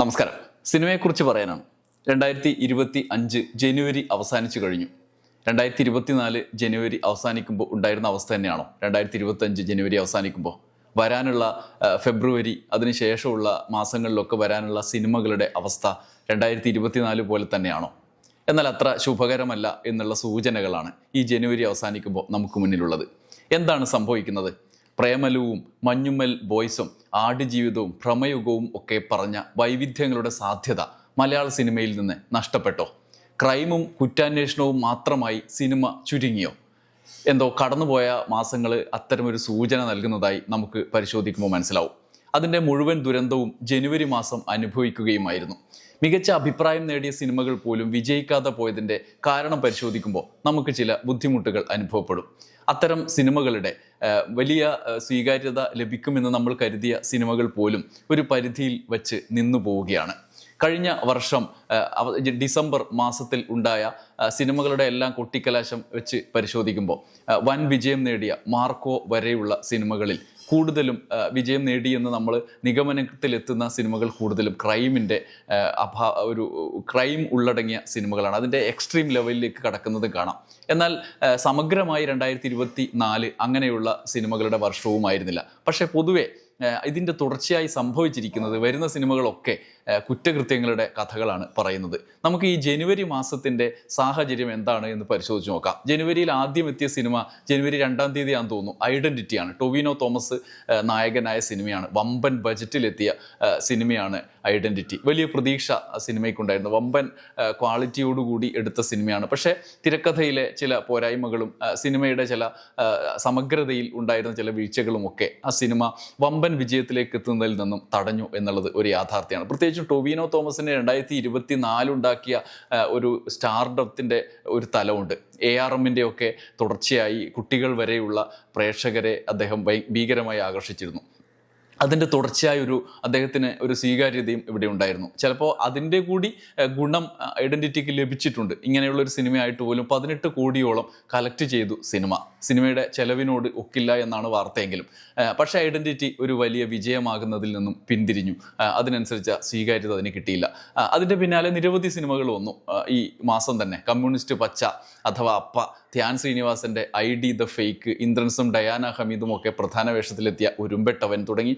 നമസ്കാരം. സിനിമയെക്കുറിച്ച് പറയാനാണ്. രണ്ടായിരത്തി ഇരുപത്തി അഞ്ച് ജനുവരി അവസാനിച്ചു കഴിഞ്ഞു. രണ്ടായിരത്തി ഇരുപത്തിനാല് ജനുവരി അവസാനിക്കുമ്പോൾ ഉണ്ടായിരുന്ന അവസ്ഥ തന്നെയാണോ? രണ്ടായിരത്തി ഇരുപത്തി അഞ്ച് ജനുവരി അവസാനിക്കുമ്പോൾ വരാനുള്ള ഫെബ്രുവരി അതിനുശേഷമുള്ള മാസങ്ങളിലൊക്കെ വരാനുള്ള സിനിമകളുടെ അവസ്ഥ രണ്ടായിരത്തി ഇരുപത്തിനാല് പോലെ തന്നെയാണോ? എന്നാൽ അത്ര ശുഭകരമല്ല എന്നുള്ള സൂചനകളാണ് ഈ ജനുവരി അവസാനിക്കുമ്പോൾ നമുക്ക് മുന്നിലുള്ളത്. എന്താണ് സംഭവിക്കുന്നത്? പ്രേമലുവും മഞ്ഞുമ്മൽ ബോയ്സും ആടുജീവിതവും ഭ്രമയുഗവും ഒക്കെ പറഞ്ഞ വൈവിധ്യങ്ങളുടെ സാധ്യത മലയാള സിനിമയിൽ നിന്ന് നഷ്ടപ്പെട്ടോ? ക്രൈമും കുറ്റാന്വേഷണവും മാത്രമായി സിനിമ ചുരുങ്ങിയോ? എന്തോ കടന്നുപോയ മാസങ്ങൾ അത്തരമൊരു സൂചന നൽകുന്നതായി നമുക്ക് പരിശോധിക്കുമ്പോൾ മനസ്സിലാവും. അതിന്റെ മുഴുവൻ ദുരന്തവും ജനുവരി മാസം അനുഭവിക്കുകയുമായിരുന്നു. മികച്ച അഭിപ്രായം നേടിയ സിനിമകൾ പോലും വിജയിക്കാതെ പോയതിന്റെ കാരണം പരിശോധിക്കുമ്പോൾ നമുക്ക് ചില ബുദ്ധിമുട്ടുകൾ അനുഭവപ്പെടും. അത്തരം സിനിമകളുടെ വലിയ സ്വീകാര്യത ലഭിക്കുമെന്ന് നമ്മൾ കരുതിയ സിനിമകൾ പോലും ഒരു പരിധിയിൽ വച്ച് നിന്നു പോവുകയാണ്. കഴിഞ്ഞ വർഷം ഡിസംബർ മാസത്തിൽ ഉണ്ടായ സിനിമകളുടെ എല്ലാം കൊട്ടിക്കലാശം വെച്ച് പരിശോധിക്കുമ്പോൾ വൻ വിജയം നേടിയ മാർക്കോ വരെയുള്ള സിനിമകളിൽ കൂടുതലും വിജയം നേടി എന്ന് നമ്മൾ നിഗമനത്തിലെത്തുന്ന സിനിമകൾ കൂടുതലും ക്രൈമിന്റെ അഭാ ഒരു ക്രൈം ഉള്ളടങ്ങിയ സിനിമകളാണ്. അതിന്റെ എക്സ്ട്രീം ലെവലിലേക്ക് കടക്കുന്നത് കാണാം. എന്നാൽ സമഗ്രമായി രണ്ടായിരത്തി ഇരുപത്തി നാല് അങ്ങനെയുള്ള സിനിമകളുടെ വർഷവുമായിരുന്നില്ല. പക്ഷേ പൊതുവെ ഇതിന്റെ തുടർച്ചയായി സംഭവിച്ചിരിക്കുന്നത് വരുന്ന സിനിമകളൊക്കെ കുറ്റകൃത്യങ്ങളുടെ കഥകളാണ് പറയുന്നത്. നമുക്ക് ഈ ജനുവരി മാസത്തിന്റെ സാഹചര്യം എന്താണ് എന്ന് പരിശോധിച്ച് നോക്കാം. ജനുവരിയിൽ ആദ്യം എത്തിയ സിനിമ ജനുവരി രണ്ടാം തീയതി ആണെന്ന് തോന്നുന്നു. ഐഡന്റിറ്റിയാണ് ടൊവിനോ തോമസ് നായകനായ സിനിമയാണ്. വമ്പൻ ബജറ്റിലെത്തിയ സിനിമയാണ് ഐഡന്റിറ്റി വലിയ പ്രതീക്ഷ സിനിമയ്ക്കുണ്ടായിരുന്നു. വമ്പൻ ക്വാളിറ്റിയോടുകൂടി എടുത്ത സിനിമയാണ്. പക്ഷേ തിരക്കഥയിലെ ചില പോരായ്മകളും സിനിമയുടെ ചില സമഗ്രതയിൽ ഉണ്ടായിരുന്ന ചില വീഴ്ചകളും ഒക്കെ ആ സിനിമ വമ്പൻ വിജയത്തിലേക്ക് എത്തുന്നതിൽ നിന്നും തടഞ്ഞു എന്നുള്ളത് ഒരു യാഥാർത്ഥ്യമാണ്. പ്രത്യേകിച്ചും ടൊവിനോ തോമസിന്റെ രണ്ടായിരത്തി ഇരുപത്തി നാലുണ്ടാക്കിയ ഒരു സ്റ്റാർഡത്തിന്റെ ഒരു തലമുണ്ട്. എ ആർ എമ്മിന്റെ ഒക്കെ തുടർച്ചയായി കുട്ടികൾ വരെയുള്ള പ്രേക്ഷകരെ അദ്ദേഹം ഭീകരമായി ആകർഷിച്ചിരുന്നു. അതിന്റെ തുടർച്ചയായ ഒരു അദ്ദേഹത്തിന് ഒരു സ്വീകാര്യതയും ഇവിടെ ഉണ്ടായിരുന്നു. ചിലപ്പോൾ അതിന്റെ കൂടി ഗുണം ഐഡന്റിറ്റിക്ക് ലഭിച്ചിട്ടുണ്ട്. ഇങ്ങനെയുള്ള ഒരു സിനിമയായിട്ട് പോലും പതിനെട്ട് കോടിയോളം കളക്ട് ചെയ്തു സിനിമ. സിനിമയുടെ ചെലവിനോട് ഒക്കില്ല എന്നാണ് വാർത്തയെങ്കിലും. പക്ഷേ ഐഡന്റിറ്റി ഒരു വലിയ വിജയമാകുന്നതിൽ നിന്നും പിന്തിരിഞ്ഞു. അതിനനുസരിച്ച സ്വീകാര്യത അതിന് കിട്ടിയില്ല. അതിന്റെ പിന്നാലെ നിരവധി സിനിമകൾ വന്നു. ഈ മാസം തന്നെ കമ്മ്യൂണിസ്റ്റ് പച്ച അഥവാ അപ്പ ധ്യാൻ ശ്രീനിവാസന്റെ ഐ ഡി ദ ഫേക്ക് ഇന്ദ്രൻസും ഡയാന ഹമീദും ഒക്കെ പ്രധാന വേഷത്തിലെത്തിയ ഉരുമ്പെട്ടവൻ തുടങ്ങി.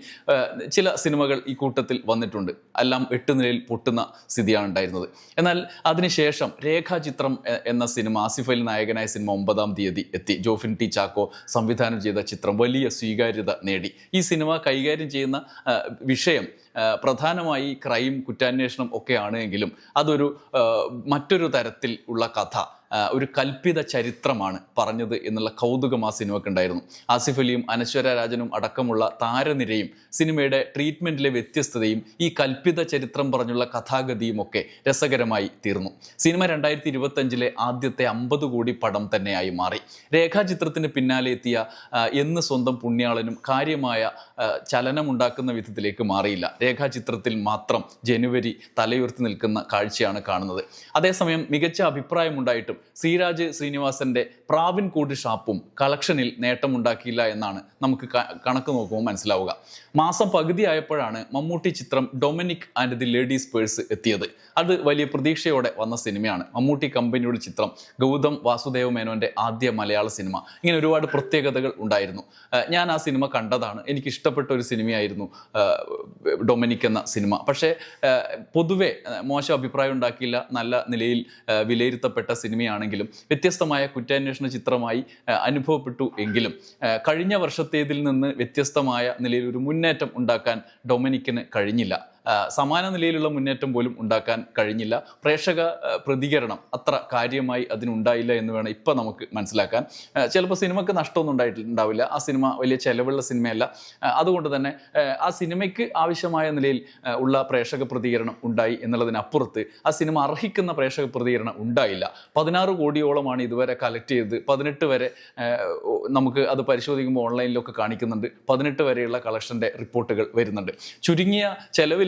ചില സിനിമകൾ ഈ കൂട്ടത്തിൽ വന്നിട്ടുണ്ട്. എല്ലാം എട്ട് നിലയിൽ പൊട്ടുന്ന സ്ഥിതിയാണ് ഉണ്ടായിരുന്നത്. എന്നാൽ അതിനുശേഷം രേഖാചിത്രം എന്ന സിനിമ ആസിഫ് അലി നായകനായ സിനിമ ഒമ്പതാം തീയതി എത്തി. ജോഫിൻ ടി ചാക്കോ സംവിധാനം ചെയ്ത ചിത്രം വലിയ സ്വീകാര്യത നേടി. ഈ സിനിമ കൈകാര്യം ചെയ്യുന്ന വിഷയം പ്രധാനമായി ക്രൈം കുറ്റാന്വേഷണം ഒക്കെയാണ് എങ്കിലും അതൊരു മറ്റൊരു തരത്തിൽ ഉള്ള കഥ. ഒരു കൽപ്പിത ചരിത്രമാണ് പറഞ്ഞത് എന്നുള്ള കൗതുകം ആ സിനിമയ്ക്ക് ഉണ്ടായിരുന്നു. ആസിഫ് അലിയും അനശ്വര രാജനും അടക്കമുള്ള താരനിരയും സിനിമയുടെ ട്രീറ്റ്മെന്റിലെ വ്യത്യസ്തതയും ഈ കൽപ്പിത ചരിത്രം പറഞ്ഞുള്ള കഥാഗതിയും ഒക്കെ രസകരമായി തീർന്നു. സിനിമ രണ്ടായിരത്തി ഇരുപത്തഞ്ചിലെ ആദ്യത്തെ അമ്പത് കോടി പടം തന്നെയായി മാറി. രേഖാചിത്രത്തിന് പിന്നാലെ എത്തിയ എന്ന് സ്വന്തം പുണ്യാളനും കാര്യമായ ചലനമുണ്ടാക്കുന്ന വിധത്തിലേക്ക് മാറിയില്ല. രേഖാചിത്രത്തിൽ മാത്രം ജനുവരി തലയുയർത്തി നിൽക്കുന്ന കാഴ്ചയാണ് കാണുന്നത്. അതേസമയം മികച്ച അഭിപ്രായമുണ്ടായിട്ടും ശ്രീരാജ് ശ്രീനിവാസന്റെ പ്രാവിൻ കൂടി ഷാപ്പും കളക്ഷനിൽ നേട്ടമുണ്ടാക്കിയില്ല എന്നാണ് നമുക്ക് കണക്ക് നോക്കുമ്പോൾ മനസ്സിലാവുക. മാസം പകുതിയായപ്പോഴാണ് മമ്മൂട്ടി ചിത്രം Dominic and the ladies purse എത്തിയത്. അത് വലിയ പ്രതീക്ഷയോടെ വന്ന സിനിമയാണ്. മമ്മൂട്ടി കമ്പനിയുടെ ചിത്രം ഗൗതം വാസുദേവ മേനോന്റെ ആദ്യ മലയാള സിനിമ. ഇങ്ങനെ ഒരുപാട് പ്രത്യേകതകൾ ഉണ്ടായിരുന്നു. ഞാൻ ആ സിനിമ കണ്ടതാണ്. എനിക്ക് ഇഷ്ടപ്പെട്ട ഒരു സിനിമയായിരുന്നു ഡൊമിനിക് എന്ന സിനിമ. പക്ഷേ പൊതുവെ മോശം അഭിപ്രായം ഉണ്ടാക്കിയില്ല. നല്ല നിലയിൽ വിലയിരുത്തപ്പെട്ട വിലയിരുത്തപ്പെട്ട സിനിമയാണെങ്കിലും വ്യത്യസ്തമായ കുറ്റാന്വേഷണ ചിത്രമായി അനുഭവപ്പെട്ടു എങ്കിലും കഴിഞ്ഞ വർഷത്തേതിൽ നിന്ന് വ്യത്യസ്തമായ നിലയിൽ ഒരു മുന്നേറ്റം ഉണ്ടാക്കാൻ ഡൊമിനിക്കിന് കഴിഞ്ഞില്ല. സമാന നിലയിലുള്ള മുന്നേറ്റം പോലും ഉണ്ടാക്കാൻ കഴിഞ്ഞില്ല. പ്രേക്ഷക പ്രതികരണം അത്ര കാര്യമായി അതിനുണ്ടായില്ല എന്ന് വേണം ഇപ്പം നമുക്ക് മനസ്സിലാക്കാൻ. ചിലപ്പോൾ സിനിമക്ക് നഷ്ടമൊന്നും ഉണ്ടായിട്ടുണ്ടാവില്ല ആ സിനിമ വലിയ ചെലവുള്ള സിനിമയല്ല. അതുകൊണ്ട് തന്നെ ആ, സിനിമയ്ക്ക് ആവശ്യമായ നിലയിൽ ഉള്ള പ്രേക്ഷക പ്രതികരണം ഉണ്ടായി എന്നുള്ളതിനപ്പുറത്ത് ആ സിനിമ അർഹിക്കുന്ന പ്രേക്ഷക പ്രതികരണം ഉണ്ടായില്ല. പതിനാറ് കോടിയോളമാണ് ഇതുവരെ കളക്ട് ചെയ്ത് പതിനെട്ട് വരെ നമുക്ക് അത് പരിശോധിക്കുമ്പോൾ ഓൺലൈനിലൊക്കെ കാണിക്കുന്നുണ്ട്. പതിനെട്ട് വരെയുള്ള കളക്ഷന്റെ റിപ്പോർട്ടുകൾ വരുന്നുണ്ട്. ചുരുങ്ങിയ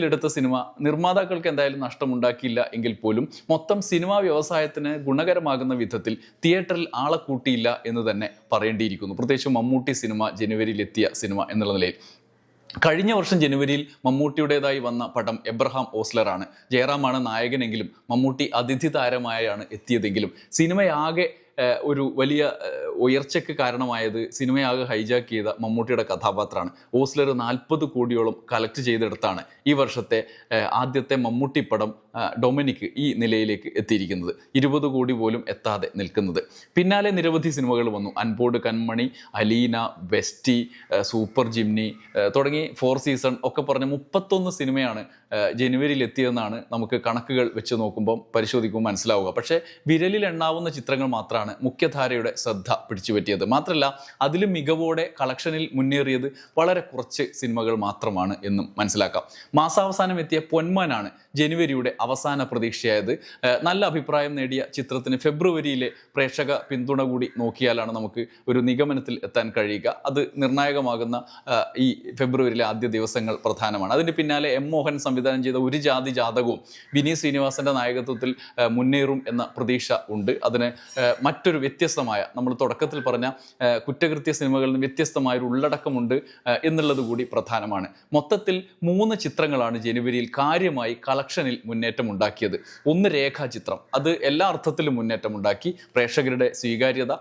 ചെലവിലെടുത്ത സിനിമ നിർമ്മാതാക്കൾക്ക് എന്തായാലും നഷ്ടമുണ്ടാക്കിയില്ല എങ്കിൽ പോലും മൊത്തം സിനിമാ വ്യവസായത്തിന് ഗുണകരമാകുന്ന വിധത്തിൽ തിയേറ്ററിൽ ആളെ കൂട്ടിയില്ല എന്ന് തന്നെ പറയേണ്ടിയിരിക്കുന്നു. പ്രത്യേകിച്ച് മമ്മൂട്ടി സിനിമ ജനുവരിയിൽ എത്തിയ സിനിമ എന്നുള്ള നിലയിൽ. കഴിഞ്ഞ വർഷം ജനുവരിയിൽ മമ്മൂട്ടിയുടേതായി വന്ന പടം എബ്രഹാം ഓസ്ലറാണ്. ജയറാമാണ് നായകനെങ്കിലും മമ്മൂട്ടി അതിഥി താരമായാണ് എത്തിയതെങ്കിലും സിനിമയാകെ ഒരു വലിയ ഉയർച്ചയ്ക്ക് കാരണമായത് സിനിമയാകെ ഹൈജാക്ക് ചെയ്ത മമ്മൂട്ടിയുടെ കഥാപാത്രമാണ്. ഓസ്ലർ നാൽപ്പത് കോടിയോളം കളക്ട് ചെയ്തെടുത്താണ് ഈ വർഷത്തെ ആദ്യത്തെ മമ്മൂട്ടി പടം ഡൊമിനിക്ക് ഡൊമിനിക് ഈ നിലയിലേക്ക് എത്തിയിരിക്കുന്നത്. ഇരുപത് കോടി പോലും എത്താതെ നിൽക്കുന്നത്. പിന്നാലെ നിരവധി സിനിമകൾ വന്നു. അൻപോട് കൺമണി അലീന വെസ്റ്റി സൂപ്പർ ജിംനി തുടങ്ങി ഫോർ സീസൺ ഒക്കെ പറഞ്ഞ മുപ്പത്തൊന്ന് സിനിമയാണ് ജനുവരിയിൽ എത്തിയതെന്നാണ് നമുക്ക് കണക്കുകൾ വെച്ച് നോക്കുമ്പോൾ പരിശോധിക്കുമ്പോൾ മനസ്സിലാവുക. പക്ഷേ വിരലിൽ എണ്ണാവുന്ന ചിത്രങ്ങൾ മാത്രമാണ് മുഖ്യധാരയുടെ ശ്രദ്ധ പിടിച്ചുപറ്റിയത്. മാത്രമല്ല അതിലും മികവോടെ കളക്ഷനിൽ മുന്നേറിയത് വളരെ കുറച്ച് സിനിമകൾ മാത്രമാണ് എന്നും മനസ്സിലാക്കാം. മാസാവസാനം എത്തിയ പൊന്മാനാണ് ജനുവരിയുടെ അവസാന പ്രതീക്ഷയായത്. നല്ല അഭിപ്രായം നേടിയ ചിത്രത്തിന് ഫെബ്രുവരിയിലെ പ്രേക്ഷക പിന്തുണ കൂടി നോക്കിയാലാണ് നമുക്ക് ഒരു നിഗമനത്തിൽ എത്താൻ കഴിയുക. അത് നിർണായകമാകുന്ന ഈ ഫെബ്രുവരിയിലെ ആദ്യ ദിവസങ്ങൾ പ്രധാനമാണ്. അതിന് പിന്നാലെ എം മോഹൻ സംവിധാനം ചെയ്ത ഒരു ജാതി ജാതകവും വിനീത് ശ്രീനിവാസന്റെ നായകത്വത്തിൽ മുന്നേറും എന്ന പ്രതീക്ഷ ഉണ്ട്. അതിന് മറ്റൊരു വ്യത്യസ്തമായ നമ്മൾ തുടക്കത്തിൽ പറഞ്ഞ കുറ്റകൃത്യ സിനിമകളിൽ നിന്ന് വ്യത്യസ്തമായ ഒരു ഉള്ളടക്കമുണ്ട് എന്നുള്ളത് കൂടി പ്രധാനമാണ്. മൊത്തത്തിൽ മൂന്ന് ചിത്രങ്ങളാണ് ജനുവരിയിൽ കാര്യമായി കളക്ഷനിൽ മുന്നേറ്റം ഉണ്ടാക്കിയത് ഒന്ന് രേഖാചിത്രം. അത് എല്ലാ അർത്ഥത്തിലും മുന്നേറ്റം ഉണ്ടാക്കി പ്രേക്ഷകരുടെ സ്വീകാര്യത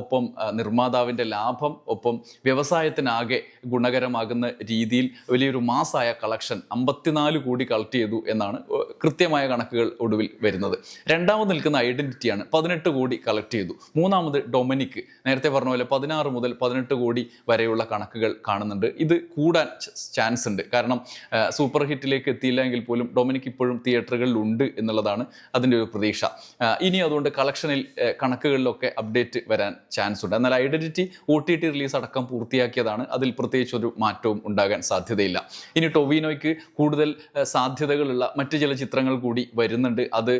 ഒപ്പം നിർമ്മാതാവിന്റെ ലാഭം ഒപ്പം വ്യവസായത്തിനാകെ ഗുണകരമാകുന്ന രീതിയിൽ വലിയൊരു മാസായ കളക്ഷൻ അമ്പത്തിനാല് കോടി കളക്ട് ചെയ്തു എന്നാണ് കൃത്യമായ കണക്കുകൾ ഒടുവിൽ വരുന്നത്. രണ്ടാമത് നിൽക്കുന്ന ഐഡന്റിറ്റിയാണ് പതിനെട്ട് കോടി കളക്ട് ചെയ്തു. മൂന്നാമത് ഡൊമിനിക്. നേരത്തെ പറഞ്ഞ പോലെ പതിനാറ് മുതൽ പതിനെട്ട് കോടി വരെയുള്ള കണക്കുകൾ കാണുന്നുണ്ട്. ഇത് കൂടാൻ ചാൻസ് ഉണ്ട്. കാരണം സൂപ്പർ ഹിറ്റിലേക്ക് എത്തിയില്ലെങ്കിൽ പോലും ഡൊമിനിക് ഇപ്പോഴും തിയേറ്ററുകളിൽ ഉണ്ട് എന്നുള്ളതാണ് അതിന്റെ ഒരു പ്രതീക്ഷ. ഇനി അതുകൊണ്ട് കളക്ഷനിൽ കണക്കുകളിലൊക്കെ അപ്ഡേറ്റ് വരാൻ ചാൻസ് ഉണ്ട്. എന്നാൽ identity O T T release അടക്കം പൂർത്തിയാക്കിയതാണ്. അതിൽ പ്രത്യേകിച്ച് ഒരു മാറ്റവും ഉണ്ടാകാൻ സാധ്യതയില്ല. ഇനി ടൊവിനോയ്ക്ക് കൂടുതൽ സാധ്യതകളുള്ള മറ്റ് ചില ചിത്രങ്ങൾ കൂടി വരുന്നുണ്ട്. അത്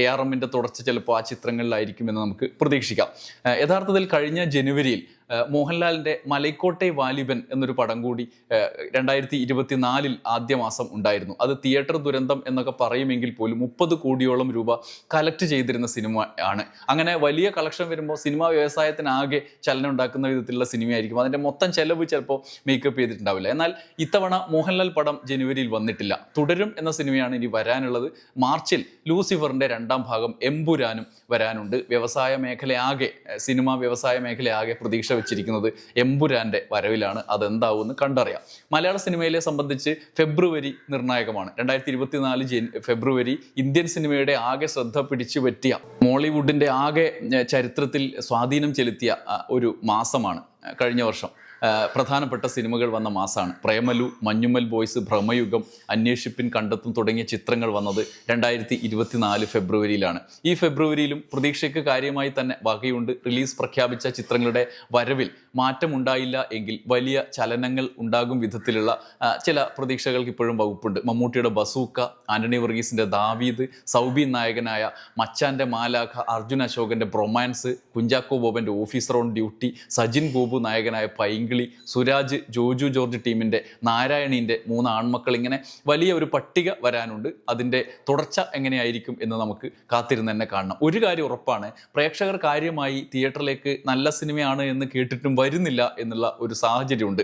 എ ആർ എമ്മിന്റെ തുടർച്ച ചിലപ്പോൾ ആ ചിത്രങ്ങളിലായിരിക്കുമെന്ന് നമുക്ക് പ്രതീക്ഷിക്കാം. യഥാർത്ഥത്തിൽ കഴിഞ്ഞ ജനുവരിയിൽ ആ, മോഹൻലാലിന്റെ മലൈക്കോട്ടെ വാലിബൻ എന്നൊരു പടം കൂടി രണ്ടായിരത്തി ഇരുപത്തിനാലിൽ ആദ്യ മാസം ഉണ്ടായിരുന്നു. അത് തിയേറ്റർ ദുരന്തം എന്നൊക്കെ പറയുമെങ്കിൽ പോലും മുപ്പത് കോടിയോളം രൂപ കളക്ട് ചെയ്തിരുന്ന സിനിമ ആണ്. അങ്ങനെ വലിയ കളക്ഷൻ വരുമ്പോൾ സിനിമാ വ്യവസായത്തിനാകെ ചലനം ഉണ്ടാക്കുന്ന വിധത്തിലുള്ള സിനിമയായിരിക്കും. അതിന്റെ മൊത്തം ചെലവ് ചിലപ്പോൾ മേക്കപ്പ് ചെയ്തിട്ടുണ്ടാവില്ല. എന്നാൽ ഇത്തവണ മോഹൻലാൽ പടം ജനുവരിയിൽ വന്നിട്ടില്ല. തുടരും എന്ന സിനിമയാണ് ഇനി വരാനുള്ളത്. മാർച്ചിൽ ലൂസിഫറിന്റെ രണ്ടാം ഭാഗം എമ്പുരാനും വരാനുണ്ട്. വ്യവസായ മേഖലയാകെ സിനിമാ വ്യവസായ മേഖലയാകെ പ്രതീക്ഷ വെച്ചിരിക്കുന്നത് എമ്പുരാന്റെ വരവിലാണ്. അതെന്താവുമെന്ന് കണ്ടറിയാം. മലയാള സിനിമയിലെ സംബന്ധിച്ച് ഫെബ്രുവരി നിർണായകമാണ്. രണ്ടായിരത്തി ഇരുപത്തിനാല് ഫെബ്രുവരി ഇന്ത്യൻ സിനിമയുടെ ആകെ ശ്രദ്ധ പിടിച്ചു പറ്റിയ മോളിവുഡിന്റെ ആകെ ചരിത്രത്തിൽ സ്വാധീനം ചെലുത്തിയ ഒരു മാസമാണ് കഴിഞ്ഞ വർഷം. പ്രധാനപ്പെട്ട സിനിമകൾ വന്ന മാസമാണ് പ്രേമലു മഞ്ഞുമൽ ബോയ്സ് ഭ്രമയുഗം അന്വേഷിപ്പിൻ കണ്ടെത്തും തുടങ്ങിയ ചിത്രങ്ങൾ വന്നത് രണ്ടായിരത്തി ഇരുപത്തിനാല് ഫെബ്രുവരിയിലാണ്. ഈ ഫെബ്രുവരിയിലും പ്രതീക്ഷയ്ക്ക് കാര്യമായി തന്നെ വകയുണ്ട്. റിലീസ് പ്രഖ്യാപിച്ച ചിത്രങ്ങളുടെ വരവിൽ മാറ്റമുണ്ടായില്ല എങ്കിൽ വലിയ ചലനങ്ങൾ ഉണ്ടാകും വിധത്തിലുള്ള ചില പ്രതീക്ഷകൾക്ക് ഇപ്പോഴും വകുപ്പുണ്ട്. മമ്മൂട്ടിയുടെ ബസൂക്ക ആന്റണി വർഗീസിന്റെ ദാവീദ് സൗബി നായകനായ മച്ചാന്റെ മാലാഖ അർജുൻ അശോകന്റെ bromance Kunchacko ബോബന്റെ officer on duty Sajin Gopu നായകനായ പൈങ്കിളി സുരാജ് ജോജു ജോർജ് ടീമിന്റെ നാരായണീന്റെ മൂന്ന് ആൺമക്കൾ ഇങ്ങനെ വലിയ ഒരു പട്ടിക വരാനുണ്ട്. അതിന്റെ തുടർച്ച എങ്ങനെയായിരിക്കും എന്ന് നമുക്ക് കാത്തിരുന്ന് തന്നെ കാണണം. ഒരു കാര്യം ഉറപ്പാണ് പ്രേക്ഷകർ കാര്യമായി തിയേറ്ററിലേക്ക് നല്ല സിനിമയാണ് എന്ന് കേട്ടിട്ടും വരുന്നില്ല എന്നുള്ള ഒരു സാഹചര്യമുണ്ട്.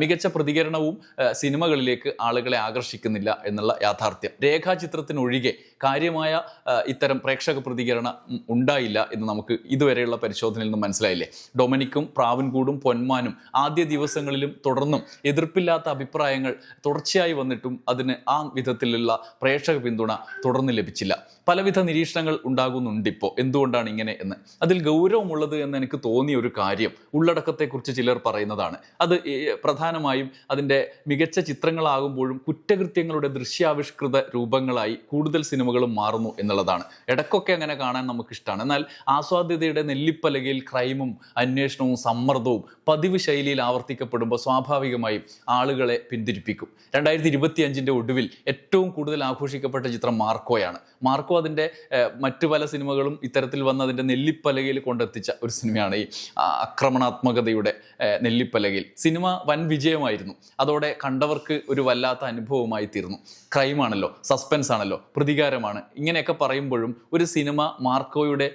മികച്ച പ്രതികരണവും സിനിമകളിലേക്ക് ആളുകളെ ആകർഷിക്കുന്നില്ല എന്നുള്ള യാഥാർത്ഥ്യം. രേഖാചിത്രത്തിനൊഴികെ കാര്യമായ ഇത്തരം പ്രേക്ഷക പ്രതികരണം ഉണ്ടായില്ല എന്ന് നമുക്ക് ഇതുവരെയുള്ള പരിശോധനയിൽ നിന്ന് മനസ്സിലായില്ലേ? ഡൊമിനിക്കും പ്രാവൻകൂടും പൊന്മാനും ആദ്യ ദിവസങ്ങളിലും തുടർന്നും എതിർപ്പില്ലാത്ത അഭിപ്രായങ്ങൾ തുടർച്ചയായി വന്നിട്ടും അതിന് ആ വിധത്തിലുള്ള പ്രേക്ഷക പിന്തുണ തുടർന്ന് ലഭിച്ചില്ല. പലവിധ നിരീക്ഷണങ്ങൾ ഉണ്ടാകുന്നുണ്ടിപ്പോൾ എന്തുകൊണ്ടാണ് ഇങ്ങനെ എന്ന്? അതിൽ ഗൗരവമുള്ളത് എന്ന് എനിക്ക് തോന്നിയ ഒരു കാര്യം ഉള്ളടക്കത്തെക്കുറിച്ച് ചിലർ പറയുന്നതാണ്. അത് പ്രധാനമായും അതിന്റെ മികച്ച ചിത്രങ്ങളാകുമ്പോഴും കുറ്റകൃത്യങ്ങളുടെ ദൃശ്യാവിഷ്കൃത രൂപങ്ങളായി കൂടുതൽ സിനിമകളും മാറുന്നു എന്നുള്ളതാണ്. ഇടയ്ക്കൊക്കെ അങ്ങനെ കാണാൻ നമുക്കിഷ്ടമാണ് എന്നാൽ ആസ്വാദ്യതയുടെ നെല്ലിപ്പലകയിൽ ക്രൈമും അന്വേഷണവും സമ്മർദ്ദവും പതിവ് ശൈലിയിൽ ആവർത്തിക്കപ്പെടുമ്പോൾ സ്വാഭാവികമായും ആളുകളെ പിന്തിരിപ്പിക്കും. രണ്ടായിരത്തി ഇരുപത്തി അഞ്ചിന്റെ ഒടുവിൽ ഏറ്റവും കൂടുതൽ ആഘോഷിക്കപ്പെട്ട ചിത്രം മാർക്കോയാണ്. മാർക്കോ അതിന്റെ മറ്റു പല സിനിമകളും ഇത്തരത്തിൽ വന്ന് അതിന്റെ നെല്ലിപ്പലകയിൽ കൊണ്ടെത്തിച്ച ഒരു സിനിമയാണ് ഈ ആക്രമണാത്മകതയുടെ നെല്ലിപ്പലകയിൽ. സിനിമ വൻ വിജയമായിരുന്നു. അതോടെ കണ്ടവർക്ക് ഒരു വല്ലാത്ത അനുഭവമായി തീർന്നു ക്രൈമാണല്ലോ സസ്പെൻസ് ആണല്ലോ പ്രതികാരമാണ് ഇങ്ങനെയൊക്കെ പറയുമ്പോഴും ഒരു സിനിമ മാർക്കോയുടെ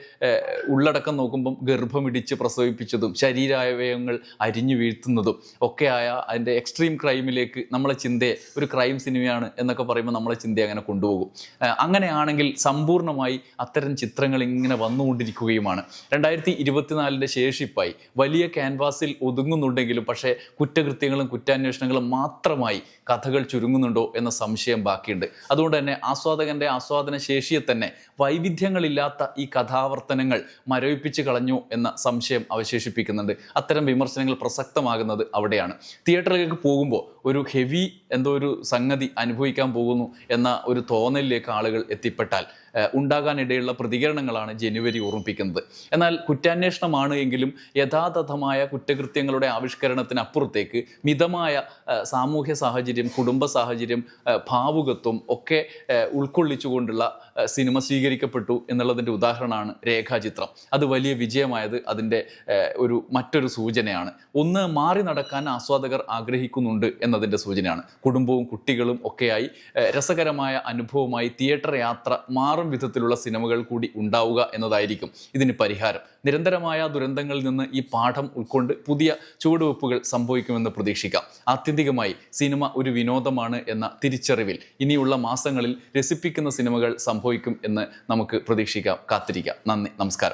ഉള്ളടക്കം നോക്കുമ്പം ഗർഭമിടിച്ച് പ്രസവിപ്പിച്ചതും ശരീരാവയവങ്ങൾ അരിഞ്ഞു വീഴ്ത്തുന്നതും ഒക്കെയായ അതിന്റെ എക്സ്ട്രീം ക്രൈമിലേക്ക് നമ്മളെ ചിന്തയെ ഒരു ക്രൈം സിനിമയാണ് എന്നൊക്കെ പറയുമ്പോൾ നമ്മളെ ചിന്തയെ അങ്ങനെ കൊണ്ടുപോകും. അങ്ങനെയാണെങ്കിൽ സമ്പൂർണമായി അത്തരം ചിത്രങ്ങൾ ഇങ്ങനെ വന്നുകൊണ്ടിരിക്കുകയുമാണ്. രണ്ടായിരത്തി ഇരുപത്തിനാലിന്റെ ശേഷിപ്പായി വലിയ ക്യാൻവാസിൽ ഒതുങ്ങുന്നുണ്ടെങ്കിലും പക്ഷേ കുറ്റകൃത്യങ്ങളും കുറ്റാന്വേഷണങ്ങളും മാത്രമായി കഥകൾ ചുരുങ്ങുന്നുണ്ടോ എന്ന സംശയം ബാക്കിയുണ്ട്. അതുകൊണ്ട് തന്നെ ആസ്വാദകന്റെ ആസ്വാദന ശേഷിയെ തന്നെ വൈവിധ്യങ്ങളില്ലാത്ത ഈ കഥാവർത്തനങ്ങൾ മരവിപ്പിച്ച് കളഞ്ഞു എന്ന സംശയം അവശേഷിപ്പിക്കുന്നുണ്ട്. അത്തരം വിമർശനങ്ങൾ പ്രസക്തമാകുന്നത് അവിടെയാണ്. തിയേറ്ററിലേക്ക് പോകുമ്പോൾ ഒരു ഹെവി എന്തോ ഒരു സംഗതി അനുഭവിക്കാൻ പോകുന്നു എന്ന ഒരു തോന്നലിലേക്ക് ആളുകൾ എത്തിപ്പെട്ടാൽ ഉണ്ടാകാനിടയുള്ള പ്രതികരണങ്ങളാണ് ജനുവരി ഓർമ്മിപ്പിക്കുന്നത്. എന്നാൽ കുറ്റാന്വേഷണമാണ് എങ്കിലും യഥാതഥമായ കുറ്റകൃത്യങ്ങളുടെ ആവിഷ്കരണത്തിനപ്പുറത്തേക്ക് മിതമായ സാമൂഹ്യ സാഹചര്യം കുടുംബ സാഹചര്യം ഭാവുകത്വം ഒക്കെ ഉൾക്കൊള്ളിച്ചുകൊണ്ടുള്ള സിനിമ സ്വീകരിക്കപ്പെട്ടു എന്നുള്ളതിന്റെ ഉദാഹരണമാണ് രേഖാചിത്രം. അത് വലിയ വിജയമായത് അതിന്റെ ഒരു മറ്റൊരു സൂചനയാണ്. ഒന്ന് മാറി നടക്കാൻ ആസ്വാദകർ ആഗ്രഹിക്കുന്നുണ്ട് എന്നതിന്റെ സൂചനയാണ്. കുടുംബവും കുട്ടികളും ഒക്കെയായി രസകരമായ അനുഭവമായി തിയേറ്റർ യാത്ര മാറും വിധത്തിലുള്ള സിനിമകൾ കൂടി ഉണ്ടാവുക എന്നതായിരിക്കും ഇതിന് പരിഹാരം. നിരന്തരമായ ദുരന്തങ്ങളിൽ നിന്ന് ഈ പാഠം ഉൾക്കൊണ്ട് പുതിയ ചുവടുവെപ്പുകൾ സംഭവിക്കുമെന്ന് പ്രതീക്ഷിക്കാം. ആത്യന്തികമായി സിനിമ ഒരു വിനോദമാണ് എന്ന തിരിച്ചറിവിൽ ഇനിയുള്ള മാസങ്ങളിൽ രസിപ്പിക്കുന്ന സിനിമകൾ സംഭവിക്കും എന്ന് നമുക്ക് പ്രതീക്ഷിക്കാം. കാത്തിരിക്കാം. നന്ദി. നമസ്കാരം.